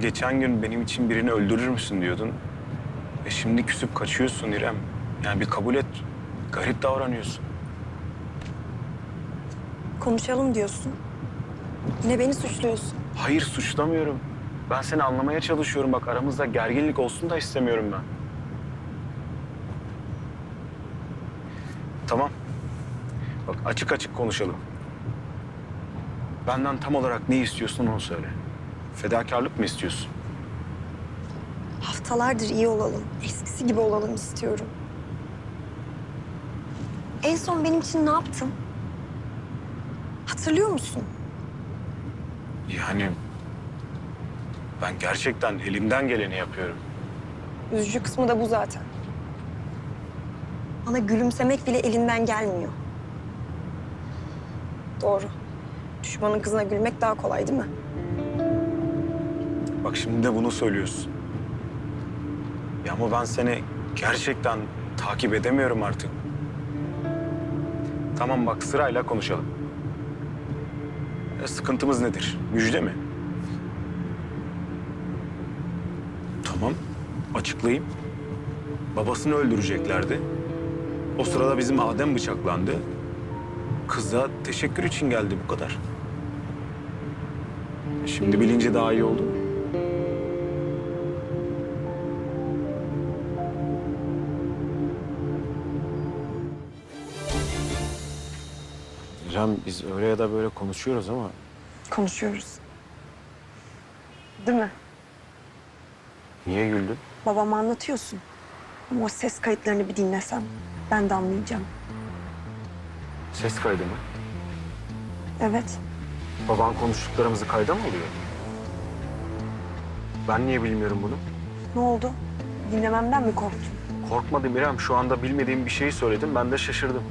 geçen gün benim için birini öldürür müsün diyordun. E şimdi küsüp kaçıyorsun İrem. Yani bir kabul et. Garip davranıyorsun. Konuşalım diyorsun. Yine beni suçluyorsun. Hayır suçlamıyorum. Ben seni anlamaya çalışıyorum. Bak aramızda gerginlik olsun da istemiyorum ben. Tamam. Bak açık açık konuşalım. Benden tam olarak ne istiyorsun onu söyle. Fedakarlık mı istiyorsun? Haftalardır iyi olalım. Eskisi gibi olalım istiyorum. En son benim için ne yaptın? Hatırlıyor musun? Yani ben gerçekten elimden geleni yapıyorum. Üzücü kısmı da bu zaten. Bana gülümsemek bile elinden gelmiyor. Doğru. Düşmanın kızına gülmek daha kolay değil mi? Bak şimdi de bunu söylüyorsun. Ya ama ben seni gerçekten takip edemiyorum artık. Tamam bak sırayla konuşalım. E, sıkıntımız nedir? Müjde mi? Tamam. Açıklayayım. Babasını öldüreceklerdi. O sırada bizim Adem bıçaklandı. Kız da teşekkür için geldi bu kadar. Şimdi bilince daha iyi oldu mu? İrem biz öyle ya da böyle konuşuyoruz ama Konuşuyoruz. Değil mi? niye güldün? Babama anlatıyorsun. Ama o ses kayıtlarını bir dinlesem ben de anlayacağım. Ses kaydı mı? Evet. Baban konuştuklarımızı kayda mı alıyor? Ben niye bilmiyorum bunu? Ne oldu? Dinlememden mi korktun? Korkmadım İrem. Şu anda bilmediğim bir şeyi söyledim. Ben de şaşırdım.